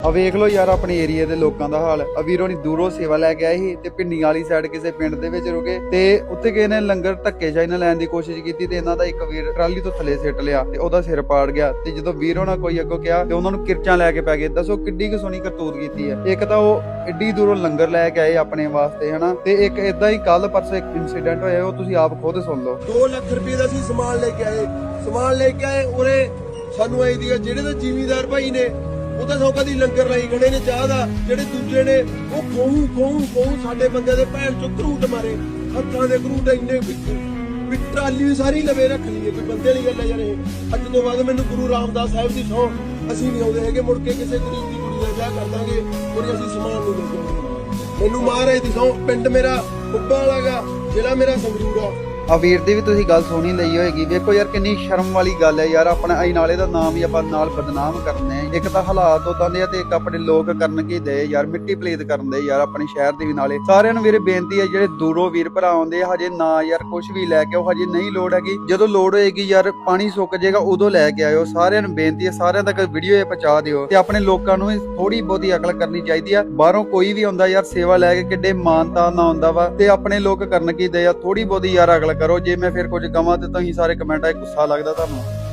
ਆ ਵੇਖ ਲਓ ਯਾਰ ਆਪਣੇ ਏਰੀਆ ਦੇ ਲੋਕਾਂ ਦਾ ਹਾਲ। ਆ ਵੀਰੋ ਨੇ ਦੂਰੋਂ ਸੇਵਾ ਲੈ ਕੇ ਆਏ ਸੀ ਤੇ ਪਿੰਡੀਆਂ ਵਾਲੀ ਸਾਈਡ ਕਿਸੇ ਪਿੰਡ ਦੇ ਵਿੱਚ ਰੁਕੇ ਤੇ ਉੱਥੇ ਕਿਸੇ ਨੇ ਲੰਗਰ ਧੱਕੇ ਸ਼ਾਹੀ ਨਾਲ ਲੈਣ ਦੀ ਕੋਸ਼ਿਸ਼ ਕੀਤੀ ਤੇ ਇਹਨਾਂ ਦਾ ਇੱਕ ਵੀਰ ਟਰਾਲੀ ਤੋਂ ਥੱਲੇ ਸਿੱਟ ਲਿਆ ਤੇ ਉਹਦਾ ਸਿਰ ਪਾੜ ਗਿਆ ਤੇ ਜਦੋਂ ਵੀਰੋ ਨਾਲ ਕੋਈ ਅੱਗੋਂ ਕਿਹਾ ਤੇ ਉਹਨਾਂ ਨੂੰ ਕਿਰਚਾਂ ਲੈ ਕੇ ਪੈ ਗਏ। ਦੱਸੋ ਕਿੱਡੀ ਕੁ ਸੋਹਣੀ ਕਰਤੂਤ ਕੀਤੀ ਹੈ। ਇੱਕ ਤਾਂ ਉਹ ਏਡੀ ਦੂਰੋਂ ਲੰਗਰ ਲੈ ਕੇ ਆਏ ਆਪਣੇ ਵਾਸਤੇ, ਹਨਾ? ਤੇ ਇੱਕ ਇਦਾਂ ਹੀ ਕੱਲ ਪਰਸੋਂ ਇੱਕ ਇਨਸੀਡੈਂਟ ਹੋਇਆ, ਉਹ ਤੁਸੀਂ ਆਪ ਖੁਦ ਸੁਣ ਲਓ। 2 ਲੱਖ ਰੁਪਏ ਦਾ ਅਸੀਂ ਸਮਾਨ ਲੈ ਕੇ ਆਏ। ਸਮਾਨ ਲੈ ਕੇ ਆਏ, ਉਰੇ ਸਾਨੂੰ ਆਈ ਦੀ ਜਿਹੜੇ ਤਾਂ ਜ਼ਿਮੀਦਾਰ ਭਾਈ ਨੇ ਉਹ ਤਾਂ ਸੌਕਾ ਦੀ ਲੰਗਰ ਲਾਈ ਖੜੇ ਨੇ, ਚਾਹ ਦਾ, ਜਿਹੜੇ ਦੂਜੇ ਨੇ, ਉਹ ਕੋਹੂ ਕੋਹੂ ਕੋਹੂ ਸਾਡੇ ਬੰਦੇ ਦੇ ਭੈਣ ਚੋਂ ਕਰੂਟ ਮਾਰੇ। ਹੱਥਾਂ ਦੇ ਕਰੂਟ ਇੰਨੇ ਵਿੱਚੋਂ ਵੀ ਟਰਾਲੀ ਵੀ ਸਾਰੀ ਲਵੇ ਰੱਖ ਲਈਏ ਕੋਈ ਬੰਦੇ ਵਾਲੀ ਗੱਲ ਹੈ ਯਾਰ ਇਹ। ਅੱਜ ਤੋਂ ਬਾਅਦ ਮੈਨੂੰ ਗੁਰੂ ਰਾਮਦਾਸ ਸਾਹਿਬ ਦੀ ਸੌਂ। ਅਸੀਂ ਨਹੀਂ ਆਉਂਦੇ ਹੈਗੇ, ਮੁੜ ਕੇ ਕਿਸੇ ਗਰੀਬ ਦੀ ਕੁੜੀ ਦਾ ਵਿਆਹ ਕਰ ਦਾਂਗੇ ਔਰ ਅਸੀਂ ਸਮਾਨ ਨਹੀਂ ਲੈ ਮੈਨੂੰ ਮਹਾਰਾਜ ਦੀ ਸਹੁੰ ਪਿੰਡ ਮੇਰਾ ਉੱਬਾ ਵਾਲਾਗਾ ਜ਼ਿਲ੍ਹਾ ਮੇਰਾ ਸੰਗਰੂਰ ਆ। ਆ ਵੀਰ ਦੀ ਵੀ ਤੁਸੀਂ ਗੱਲ ਸੁਣੀ ਲਈ ਹੋਏਗੀ। ਵੇਖੋ ਯਾਰ, ਕਿੰਨੀ ਸ਼ਰਮ ਵਾਲੀ ਗੱਲ ਹੈ ਯਾਰ, ਆਪਣਾ ਆਈ ਨਾਲੇ ਦਾ ਨਾਮ ਹੀ ਆਪਾਂ ਨਾਲ ਬਦਨਾਮ ਕਰਨੇ ਆ। ਇੱਕ ਤਾਂ ਹਾਲਾਤ ਉਦਾਂ ਦੇ ਆ ਤੇ ਇੱਕ ਆਪਣੇ ਲੋਕ ਕਰਨ ਕੀ ਦੇ ਯਾਰ, ਮਿੱਟੀ ਪਲੇਤ ਕਰਨ ਦੇ ਯਾਰ, ਆਪਣੇ ਸ਼ਹਿਰ ਦੇ ਵੀ ਨਾਲੇ। ਸਾਰਿਆਂ ਨੂੰ ਵੀਰੇ ਬੇਨਤੀ ਹੈ, ਜਿਹੜੇ ਦੂਰੋਂ ਵੀਰ ਭਰਾ ਆਉਂਦੇ ਆ, ਹਜੇ ਨਾ ਯਾਰ ਕੁਝ ਵੀ ਲੈ ਕੇ ਆਓ, ਹਜੇ ਨਹੀਂ ਲੋੜ ਹੈਗੀ। ਜਦੋਂ ਲੋੜ ਹੋਏਗੀ ਯਾਰ, ਪਾਣੀ ਸੁੱਕ ਜਾਏਗਾ, ਉਦੋਂ ਲੈ ਕੇ ਆਇਓ। ਸਾਰਿਆਂ ਨੂੰ ਬੇਨਤੀ ਹੈ, ਸਾਰਿਆਂ ਤੱਕ ਵੀਡੀਓ ਇਹ ਪਹੁੰਚਾ ਦਿਓ ਤੇ ਆਪਣੇ ਲੋਕਾਂ ਨੂੰ ਥੋੜੀ ਬਹੁਤੀ ਅਕਲ ਕਰਨੀ ਚਾਹੀਦੀ ਆ। ਬਾਹਰੋਂ ਕੋਈ ਵੀ ਆਉਂਦਾ ਯਾਰ, ਸੇਵਾ ਲੈ ਕੇ ਕਿੱਡੇ ਮਾਨਤਾ ਨਾ ਆਉਂਦਾ ਵਾ ਤੇ ਆਪਣੇ ਲੋਕ ਕਰਨ ਕੀ ਦੇ ਆ ਥੋੜੀ ਬਹੁਤੀ ਯਾਰ ਅਕਲ ਕਰੋ ਜੇ ਮੈਂ ਫਿਰ ਕੁਝ ਕਵਾਂ ਤੇ ਤੁਸੀਂ ਸਾਰੇ ਕਮੈਂਟਾਂ 'ਚ ਗੁੱਸਾ ਲੱਗਦਾ ਤੁਹਾਨੂੰ।